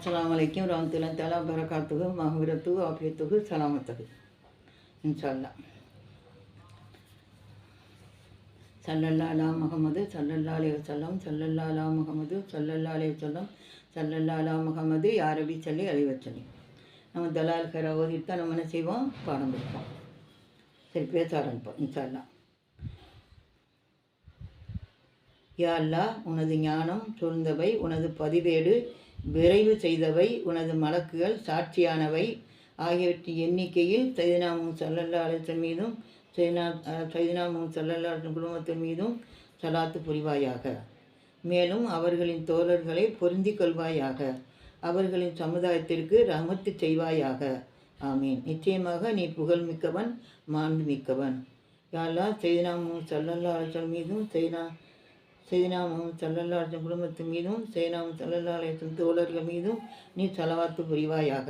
அஸ்லாம் வலைக்கும் ரஹமத்துல்லாஹி தலா பரகாத்துஹு மஹ்விரத்துஹு ஆஃபியத்துஹு சலாமத்துஹு. இன்ஷல்லா சல்லல்லாலா முகமது சல்லல்லாலே அலைஹி சல்லல்லாலா முகமது சல்லல்லாலே அலைஹி சல்லல்லாலா முகமது யாரபி சொல்லி அழிவச்சலி நம்ம தலால் கரை ஓதிட்டு நம்ம என்ன செய்வோம்? பாடம் கொடுப்போம் சரி பேச ஆரம்பிப்போம் இன்ஷால்லா யா அல்லாஹ் உனது ஞானம் சூழ்ந்தவை உனது பதிவேடு விரைவு செய்தவை உனது மலக்குகள் சாட்சியானவை. ஆகியவற்றின் எண்ணிக்கையில் சைதனாமும் சல்லல்லா அலிசன் மீதும் சைனா சைதனாமும் சல்லல்லா அலிசன் குடும்பத்தின் மீதும் சலாத்து புரிவாயாக. மேலும் அவர்களின் தோழர்களை பொருந்திக் கொள்வாயாக. அவர்களின் சமுதாயத்திற்கு ரமத்து செய்வாயாக. ஆமீன். நிச்சயமாக நீ புகழ் மிக்கவன் மாண்பு மிக்கவன். யாழ்லா செய்தினாமும் சல்லல்லா அலிசன் மீதும் சைனா செய்தினா முகமது சல்லல்லா குடும்பத்தின் மீதும் செய்தினா சல்லல்லா தோழர்கள் மீதும் நீ செலவாத்து புரிவாயாக.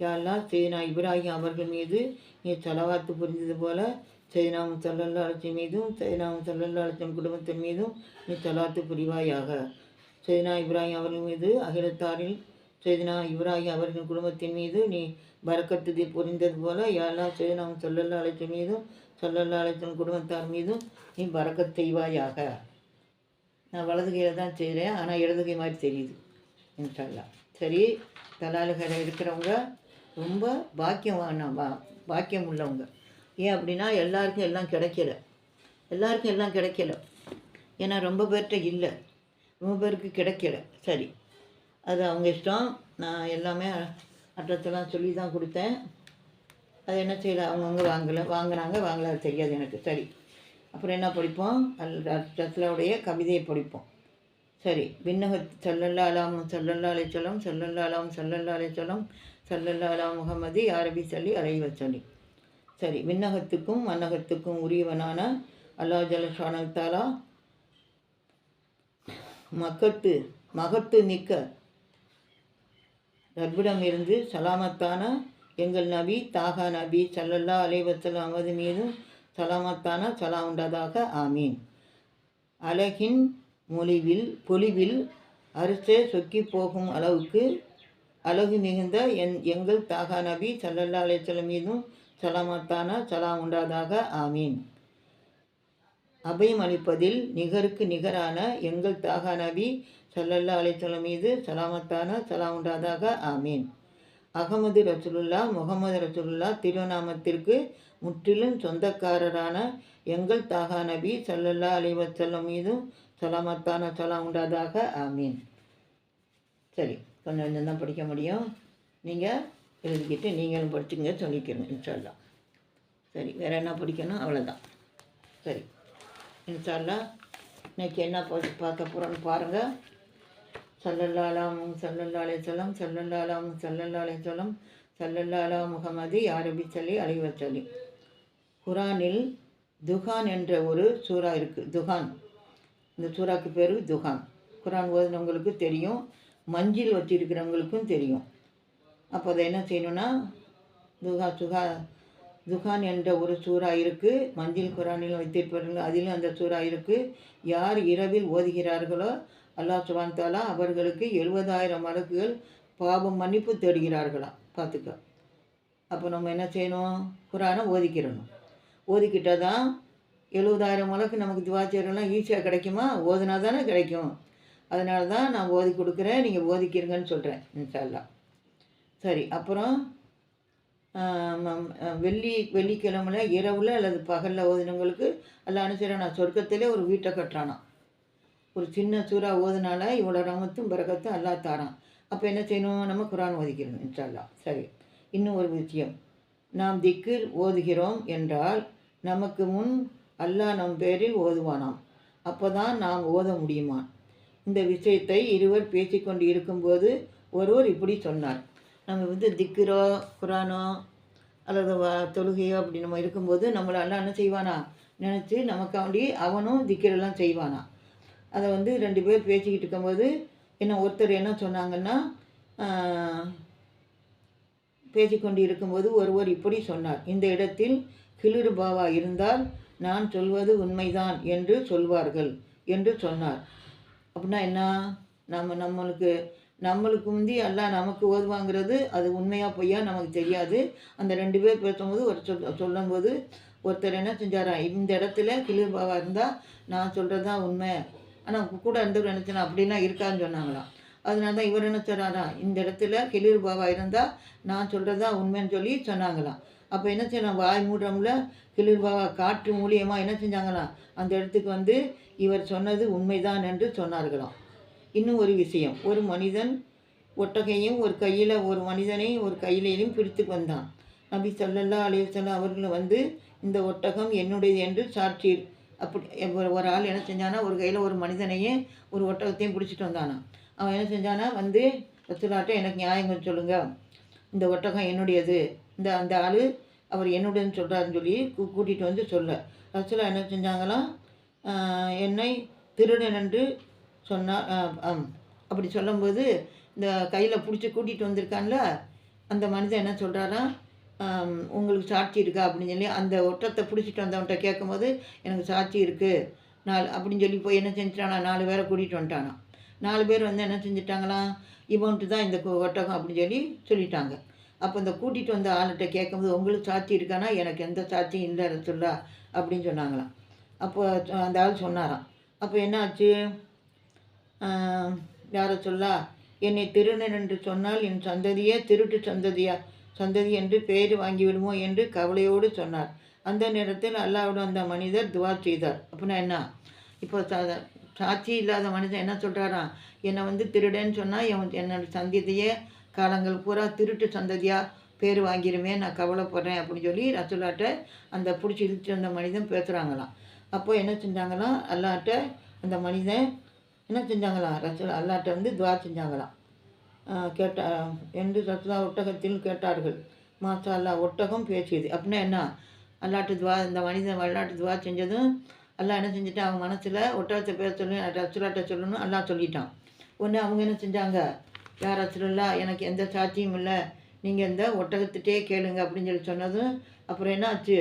யாழ்லா செய்தினா இப்ராஹிம் அவர்கள் மீது நீ செலவாத்து புரிந்தது போல செய்தினா சல்லல்லா மீதும் செய்தினா சல்லல்லா குடும்பத்தின் மீதும் நீ செலவாத்து புரிவாயாக. செய்தினா இப்ராஹிம் அவர்கள் மீது அகிலத்தாரில் செய்தினா இப்ராஹிம் அவர்களின் குடும்பத்தின் மீது நீ பறக்கத்து புரிந்தது போல யாழ்லா செய்தினா சல்லல்லா அழைத்த மீதும் சல்லல்லா அலிசன் குடும்பத்தார் மீதும் நீ பறக்கத் செய்வாயாக. நான் வலது கையில் தான் செய்கிறேன் ஆனால் இடது கை மாதிரி தெரியுது. இன்ஷால்லா சரி தலாலுகரை இருக்கிறவங்க ரொம்ப பாக்கியம் வா- பாக்கியம் உள்ளவங்க. ஏன் அப்படின்னா எல்லாருக்கும் எல்லாம் கிடைக்கல. எல்லாருக்கும் எல்லாம் கிடைக்கல. ஏன்னா ரொம்ப பேர்கிட்ட இல்லை. ரொம்ப பேருக்கு கிடைக்கல. சரி அது அவங்க இஷ்டம். நான் எல்லாமே அட்ரஸ்லாம் சொல்லி தான் கொடுத்தேன். அது என்ன செய்யல? அவங்கவுங்க வாங்கலை வாங்கினாங்க வாங்கல அது தெரியாது எனக்கு. சரி. அப்புறம் என்ன படிப்போம்? அல் ரத்லாவுடைய கவிதையை படிப்போம். சரி விண்ணக சல்லல்லா அலாம் சல்லல்லா அலைச்சலம் சல்லல்லா அலாம் சல்லல்லா அலைச்சலம் சல்லல்லா அலாம் அரபி சொல்லி அலைவ சொல்லி சரி விண்ணகத்துக்கும் மன்னகத்துக்கும் உரியவனான அல்லா ஜலஷானத்தாலா மக்கத்து மகத்து மிக்க ரப்பிடமிருந்து சலாமத்தான எங்கள் நபி தாகா நபி சல்லல்லா அலைவசல் அமது மீதும் சலாமத்தான சலா உண்டதாக ஆமீன். அழகின் மொழிவில் பொலிவில் அரிசே சொக்கி போகும் அளவுக்கு அழகு மிகுந்த என் எங்கள் தாகா நபி சல்லல்லா அலைச்சலம் மீதும் சலாமத்தான சலா உண்டாதாக ஆமீன். அபயம் அளிப்பதில் நிகருக்கு நிகரான எங்கள் தாகா நபி சல்லல்லா அலைச்சலம் மீது சலாமத்தான சலா உண்டாதாக ஆமீன். அகமது ரசூலுல்லா முகமது ரசூலுல்லா திருநாமத்திற்கு முற்றிலும் சொந்தக்காரரான எங்கள் தாகா நபி சல்லல்லா அலிவசல்லம் மீதும் சலாமத்தான சலாம் உண்டாதாக. ஆமீன். சரி கொஞ்சம் கொஞ்சம் தான் படிக்க முடியும். நீங்கள் எழுதிக்கிட்டு நீங்களும் படிச்சுங்க சொல்லிக்கிறேன் இன்ஷால்லா சரி வேறு என்ன படிக்கணும்? அவ்வளோதான் சரி இன்ஷால்லா இன்னைக்கு என்ன பா- பார்க்க போகிறோன்னு பாருங்கள் சல்லல்லாலாமும் சல்லல்லாலே சொல்லம் சல்லல்லாலாமும் சல்லல்லாலே சொல்லம் சல்லல்லாலா முகமது யாரபி சொல்லி அலைவச்சலி குரானில் துகான் என்ற ஒரு சூறா இருக்குது துகான் இந்த சூறாக்கு பேர் துகான் குரான் ஓதுனவங்களுக்கு தெரியும் மஞ்சில் வச்சிருக்கிறவங்களுக்கும் தெரியும். அப்போ அதை என்ன செய்யணும்னா துகா சுகா துகான் என்ற ஒரு சூறா இருக்குது மஞ்சில் குரானில் வைத்திருப்பார்கள் அதிலும் அந்த சூறா இருக்குது யார் இரவில் ஓதுகிறார்களோ அல்லாஹ் சுபான் தாலா அவர்களுக்கு எழுபதாயிரம் மடக்குகள் பாவம் மன்னிப்பு தேடுகிறார்களாம். பார்த்துக்க. அப்போ நம்ம என்ன செய்யணும்? குரானை ஓதிக்கிறணும். ஓதிக்கிட்டால் தான் எழுபதாயிரம் மடக்கு நமக்கு துவாச்சேரெல்லாம் ஈஸியாக கிடைக்குமா? ஓதுனா தானே கிடைக்கும். அதனால தான் நான் ஓதி கொடுக்குறேன் நீங்கள் ஓதிக்கிறீங்கன்னு சொல்கிறேன் இன்ஷால்லா சரி அப்புறம் வெள்ளி வெள்ளிக்கிழமையில் இரவில் அல்லது பகலில் ஓதினவங்களுக்கு எல்லாம் அனுசரிச்சு நான் சொர்க்கத்திலே ஒரு வீட்டை கட்டுறானா? ஒரு சின்ன சூறா ஓதுனால இவ்வளோ ரமத்தும் பிறகத்தும் அல்லா தாரான். அப்போ என்ன செய்யணும்? நம்ம குரான் ஓதிக்கிறோம் இன்ஷால்லா சரி இன்னும் ஒரு விஷயம். நாம் திக்கு ஓதுகிறோம் என்றால் நமக்கு முன் அல்லாஹ் நம் பேரில் ஓதுவானாம். அப்போ தான் நாம் ஓத முடியுமா? இந்த விஷயத்தை இருவர் பேசிக்கொண்டு இருக்கும்போது ஒருவர் இப்படி சொன்னார். நம்ம வந்து திக்கிரோ குரானோ அல்லது தொழுகையோ அப்படி நம்ம இருக்கும்போது நம்மளை எல்லாம் என்ன செய்வானா? நினச்சி நமக்காண்டி அவனும் திக்கிரெல்லாம் செய்வானா? அதை வந்து ரெண்டு பேர் பேசிக்கிட்டு இருக்கும்போது என்ன ஒருத்தர் என்ன சொன்னாங்கன்னா ஆஹ், பேசிக்கொண்டு இருக்கும்போது ஒருவர் இப்படி சொன்னார். இந்த இடத்தில் கிளிறு பாவா இருந்தால் நான் சொல்வது உண்மைதான் என்று சொல்வார்கள் என்று சொன்னார். அப்படின்னா என்ன? நம்ம நம்மளுக்கு நம்மளுக்கு முந்தி எல்லாம் நமக்கு ஓதுவாங்கிறது அது உண்மையாக பொய்யா நமக்கு தெரியாது. அந்த ரெண்டு பேர் பேசும்போது ஒரு சொல் சொல்லும்போது ஒருத்தர் என்ன செஞ்சாராம் இந்த இடத்துல கிளிர் பாவா இருந்தால் நான் சொல்கிறது தான் உண்மை ஆனால் கூட இருந்தவர் நினச்சேன் அப்படிலாம் இருக்கான்னு சொன்னாங்களாம். அதனால தான் இவர் என்ன சொன்னாரா? இந்த இடத்துல கிளிர் பாபா இருந்தால் நான் சொல்கிறது தான் உண்மைன்னு சொல்லி சொன்னாங்களாம். அப்போ என்ன செய்யலாம் வாய் மூடுறோம்ல? கிளிர் பாபா காற்று மூலியமாக என்ன செஞ்சாங்களாம்? அந்த இடத்துக்கு வந்து இவர் சொன்னது உண்மைதான் என்று சொன்னார்களாம். இன்னும் ஒரு விஷயம். ஒரு மனிதன் ஒட்டகையும் ஒரு கையில் ஒரு மனிதனை ஒரு கையிலையும் பிடித்து வந்தான் நபி ஸல்லல்லாஹு அலைஹி வஸல்லம் அவர்கள் வந்து இந்த ஒட்டகம் என்னுடையது என்று சாட்சி அப்படி ஒரு- ஒரு ஆள் என்ன செஞ்சானா? ஒரு கையில் ஒரு மனிதனையும் ஒரு ஒட்டகத்தையும் பிடிச்சிட்டு வந்தானா அவன் என்ன செஞ்சானா வந்து ரசூலாட்ட எனக்கு நியாயம் கொஞ்சம் சொல்லுங்க. இந்த ஒட்டகம் என்னுடையது. இந்த அந்த ஆள் அவர் என்னுடையன்னு சொல்கிறாருன்னு சொல்லி கூ- கூட்டிகிட்டு வந்து சொல்ல. ரசூலா என்ன செஞ்சாங்களாம் என்னை திருடன் என்று சொன்னார் அப்படி சொல்லும்போது இந்த கையில் பிடிச்சி கூட்டிகிட்டு வந்திருக்கான்ல அந்த மனிதன் என்ன சொல்கிறாரா உங்களுக்கு சாட்சி இருக்கா? அப்படின்னு சொல்லி அந்த ஒட்டத்தை பிடிச்சிட்டு வந்தவன்கிட்ட கேட்கும்போது எனக்கு சாட்சி இருக்குது நாலு அப்படின்னு சொல்லி போய் என்ன செஞ்சிட்டானா? நாலு பேரை கூட்டிகிட்டு வந்துட்டானா. நாலு பேர் வந்து என்ன செஞ்சுட்டாங்களாம் இவன்ட்டு தான் இந்த ஒட்டகம் அப்படின்னு சொல்லி சொல்லிட்டாங்க. அப்போ இந்த கூட்டிகிட்டு வந்த ஆள்கிட்ட கேட்கும்போது உங்களுக்கு சாட்சி இருக்கானா? எனக்கு எந்த சாட்சியும் இல்லை சொல்லா அப்படின்னு சொன்னாங்களாம். அப்போ அந்த ஆள் சொன்னாராம். அப்போ என்ன ஆச்சு ஆஹ் சொல்லா என்னை திருநன் என்று சொன்னால் என் சந்ததியே திருட்டு சந்ததியா? சந்ததி என்று பெயர் வாங்கிவிடுமோ என்று கவலையோடு சொன்னார். அந்த நேரத்தில் அல்லாவிடம் அந்த மனிதர் துவா செய்தார். அப்படின்னா என்ன? இப்போ சாட்சி இல்லாத மனிதன் என்ன சொல்கிறாராம் என்னை வந்து திருடன்னு சொன்னால் என் என்னோட சந்ததியே காலங்கள் பூரா திருட்டு சந்ததியாக பேர் வாங்கிருமே நான் கவலைப்படுறேன் அப்படின்னு சொல்லி ரசூலாட்ட அந்த பிடிச்சி இழுத்து வந்த மனிதன் பேசுகிறாங்களாம் அப்போ என்ன செஞ்சாங்களாம்? அல்லாட்ட அந்த மனிதன் என்ன செஞ்சாங்களாம்? ரசூல் அல்லாட்ட வந்து துவா செஞ்சாங்களாம். கேட்டா என்று ரசுலா ஒட்டகத்தில் கேட்டார்கள். மாசா அல்லா ஒட்டகம் பேசியது. அப்படின்னா என்ன? அல்லாட்டு துவா இந்த மனிதன் வல்லாட்டு துவா செஞ்சதும் எல்லாம் என்ன செஞ்சுட்டான்? அவன் மனசில் ஒட்டகத்தை பேச சொல்லி ரசுலாட்ட சொல்லணும் எல்லாம் சொல்லிட்டான். ஒன்று அவங்க என்ன செஞ்சாங்க? யார் ரசுல்லா எனக்கு எந்த சாட்சியும் இல்லை. நீங்கள் இந்த ஒட்டகத்திட்டே கேளுங்க அப்படின்னு சொல்லி சொன்னதும் அப்புறம் என்ன ஆச்சு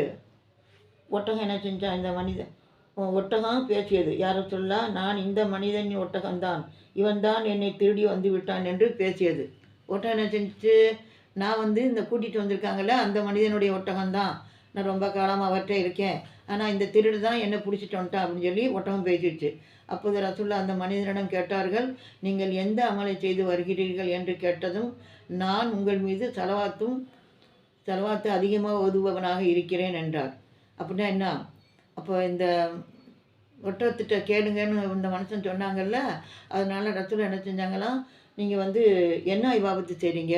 ஒட்டகம் என்ன செஞ்சான்? இந்த மனிதன் ஒட்டகம் பேசியது. யாரை சொல்லா நான் இந்த மனிதன் ஒட்டகம்தான். இவன்தான் என்னை திருடி வந்து விட்டான் என்று பேசியது. ஒட்டகம் என்ன செஞ்சு நான் வந்து இந்த கூட்டிகிட்டு வந்திருக்காங்கல்ல அந்த மனிதனுடைய ஒட்டகம்தான். நான் ரொம்ப காலமாக அவர்கிட்ட இருக்கேன். ஆனால் இந்த திருடு தான் என்னை பிடிச்சிட்டு வந்துட்டான் அப்படின்னு சொல்லி ஒட்டகம் பேசிடுச்சு. அப்போது ரசுல்லா அந்த மனிதனிடம் கேட்டார்கள் நீங்கள் எந்த அமலை செய்து வருகிறீர்கள்? என்று கேட்டதும் நான் உங்கள் மீது செலவாத்தும் செலவாத்து அதிகமாக ஓதுபவனாக இருக்கிறேன் என்றார். அப்படின்னா என்ன? அப்போ இந்த ஒட்டகத்திட்ட கேளுங்கன்னு இந்த மனுஷன் சொன்னாங்கல்ல அதனால ரத்துல என்ன செஞ்சாங்களாம் நீங்கள் வந்து என்ன விவாபத்து செய்கிறீங்க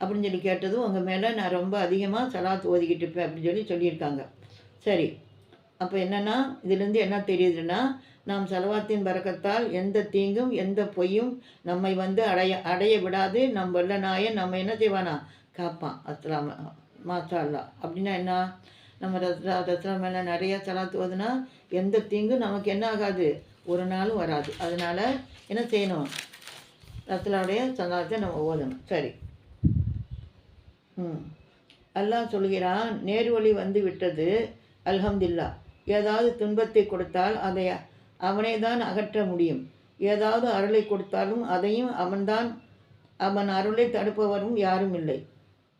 அப்படின்னு சொல்லி கேட்டதும் உங்கள் மேலே நான் ரொம்ப அதிகமாக சலாத் ஓதிக்கிட்டு இருப்பேன் அப்படின்னு சொல்லி சொல்லியிருக்காங்க. சரி. அப்போ என்னென்னா இதுலேருந்து என்ன தெரியுதுன்னா நாம் செலவாத்தின் பறக்கத்தால் எந்த தீங்கும் எந்த பொய்யும் நம்மை வந்து அடைய அடைய விடாது. நம் வல்ல நம்ம என்ன செய்வானா? காப்பான். அஸ்லாம் மாஷா அல்லா அப்படின்னா என்ன? நம்ம ரத்ரா ரத்ரா மேலே நிறைய சலாத்து ஓதுனா எந்த தீங்கும் நமக்கு என்ன ஆகாது? ஒரு நாளும் வராது. அதனால் என்ன செய்யணும்? ரத்லாவுடைய சலாத்தை நம்ம ஓதணும். சரி. ம். அல்லாஹ் சொல்கிறான் நேர்வழி வந்து விட்டது. அல்ஹம்துல்லா ஏதாவது துன்பத்தை கொடுத்தால் அதை அவனே தான் அகற்ற முடியும். ஏதாவது அருளை கொடுத்தாலும் அதையும் அவன்தான் அவன் அருளை தடுப்பவரும் யாரும் இல்லை.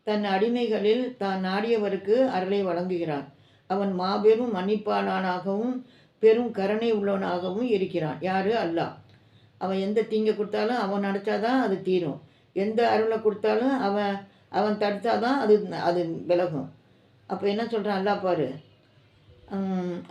தன் அடிமைகளில் தான் நாடியவருக்கு அருளை வழங்குகிறான். அவன் மாபெரும் மன்னிப்பாளனாகவும் பெரும் கருணை உள்ளவனாகவும் இருக்கிறான். யாரு? அல்லாஹ். அவன் எந்த தீங்கை கொடுத்தாலும் அவன் நினச்சாதான் அது தீரும். எந்த அருளை கொடுத்தாலும் அவன் அவன் தடுத்தாதான் அது அது விலகும். அப்போ என்ன சொல்கிறான் அல்லாஹ் பாரு.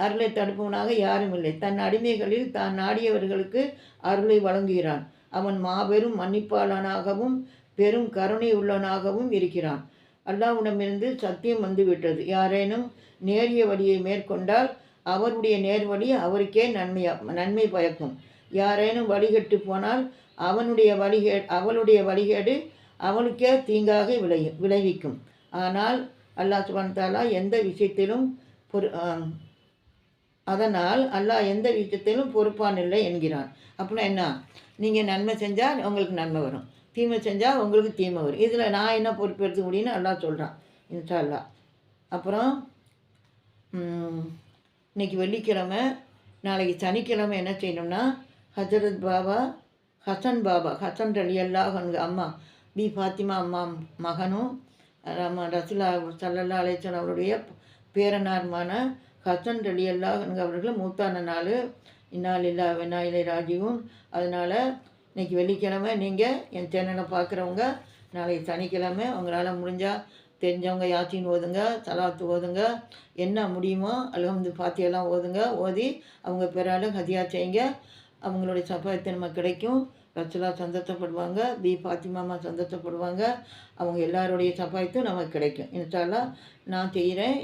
அருளை தடுப்பவனாக யாரும் இல்லை. தன் அடிமைகளில் தான் நாடியவர்களுக்கு அருளை வழங்குகிறான். அவன் மாபெரும் மன்னிப்பாளனாகவும் பெரும் கருணை உள்ளவனாகவும் இருக்கிறான். அல்லாஹ்விடமிருந்து சத்தியம் வந்துவிட்டது. யாரேனும் நேரிய வழியை மேற்கொண்டால் அவருடைய நேர்வழி அவருக்கே நன்மையா நன்மை பயக்கும். யாரேனும் வழிகட்டு போனால் அவனுடைய வழிகே அவளுடைய வழிகேடு அவனுக்கே தீங்காக விளையும் விளைவிக்கும். ஆனால் அல்லாஹ் சுபான் தாலா எந்த விஷயத்திலும் பொறு அதனால் அல்லாஹ் எந்த விஷயத்திலும் பொறுப்பான் இல்லை என்கிறான். அப்படின்னா என்ன? நீங்கள் நன்மை செஞ்சால் உங்களுக்கு நன்மை வரும். தீமை செஞ்சால் உங்களுக்கு தீமை வரும். இதில் நான் என்ன பொறுப்பு எடுத்துக்க முடியும்னு அல்லா சொல்கிறான் இன்ஷா அல்லா அப்புறம் இன்றைக்கி இன்னைக்கு வெள்ளிக்கிழமை நாளைக்கு சனிக்கிழமை என்ன செய்யணும்னா ஹஜரத் பாபா ஹசன் பாபா ஹசன் அலி அல்லாஹ் அம்மா பி ஃபாத்திமா அம்மா மகனும் ரம ரசுலா சல்லல்லா அலேசன் அவருடைய பேரனாருமான ஹசன் அலி அல்லாஹ் அவர்கள் மூத்தான நாள். இந்நாள் இல்லா விநாயிலை ராஜீவும். அதனால் இன்னைக்கு வெள்ளிக்கிழமை நீங்கள் என் சேனலை பார்க்குறவங்க நாளைக்கு சனிக்கிழமை உங்களால் முடிஞ்சால் தெரிஞ்சவங்க யாத்தின் ஓதுங்க தலாத்து ஓதுங்க என்ன முடியுமோ அலகம்து பாத்தியெல்லாம் ஓதுங்க. ஓதி அவங்க பிறால ஹதியா செய்யுங்க. அவங்களுடைய சப்பாயத்தை நம்ம கிடைக்கும். ரச்சுலா சந்தோஷப்படுவாங்க பி ஃபாத்திமாமா சந்தோஷப்படுவாங்க. அவங்க எல்லாருடைய சப்பாயத்தும் நமக்கு கிடைக்கும். இன்ஷால்லா நான் செய்கிறேன்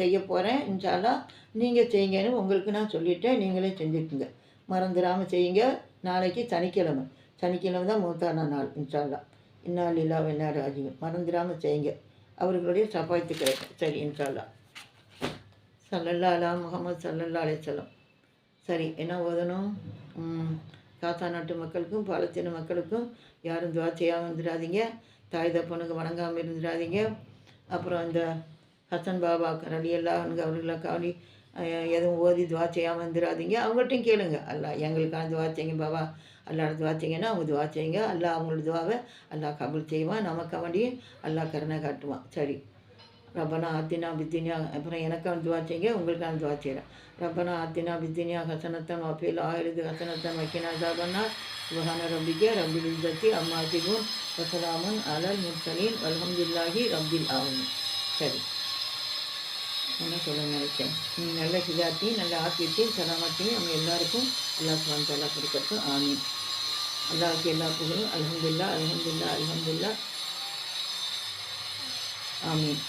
செய்ய போகிறேன் இன்ஷால்லா நீங்கள் செய்யுங்கன்னு உங்களுக்கு நான் சொல்லிட்டேன். நீங்களே செஞ்சுக்குங்க. மறந்துடாமல் செய்யுங்க. நாளைக்கு சனிக்கிழமை. சனிக்கிழமை தான் மூத்தான நாள் இன்ஷால்லா இன்னால் இல்லா வெண்ணா ராஜீவன் மறந்துடாமல் செய்யுங்க. அவர்களுடைய சப்பாத்து கிடைக்கும். சரி இன்ஷால்லா சல்லல்லா அலா முகமது சல்லல்லா அலைச்சலம் சரி என்ன ஓதணும்? ம், காசா நாட்டு மக்களுக்கும் பாலஸ்தீன மக்களுக்கும் யாரும் துவா செய்யாமல் இருந்துடாதீங்க. தாய் தப்பனுக்கு வணங்காமல் இருந்துடாதீங்க. அப்புறம் இந்த ஹசன் பாபா ரலி அல்லாஹனுக்கு அவர்களை காவலி எதுவும் ஓதி துவா செய்யாமல் இருந்துடாதீங்க. அவங்கள்ட்டையும் கேளுங்க. அல்லா எங்களுக்கான துவா செய்யுங்க பாபா. அல்லாட துவா செய்யுங்கன்னா அவங்க துவா செய்யுங்க. அல்லா அவங்களோட துவாவை அல்லா கபூல் செய்வான். நமக்கு வேண்டியும் அல்லா கருணை காட்டுவான். சரி. ரப்பனா ஆத்தினா பித்தினியா அப்புறம் எனக்கும் துவா செய்யுங்க உங்களுக்கான துவா செய்கிறேன் ரப்பனா ஆத்தினா பித்தினியா ஹசனத்தன் வஃபீல் ஆயிரது ஹசனத்தன் வக்கினா ஜாபன்னா சுபஹான ரப்பிக்க ரப்பில் இzzati அம்மா சிகுன் வசலாமுன் அலல் முர்சலீன் வல்ஹம்துல்லாஹி ரப்பில் ஆலமீன். சரி. என்ன சொல்ல நினைச்சேன்? நல்ல ஹிதாத்தையும் நல்ல ஆக்கியத்தையும் சலாமத்தையும் அவங்க எல்லாருக்கும் எல்லா சுவான் தலா கொடுக்கட்டும். ஆமீன். அல்லாஹ்க்கு எல்லா புகழும் அலமதுல்லா அலமதுல்லா அலமதுல்லா ஆமீன்.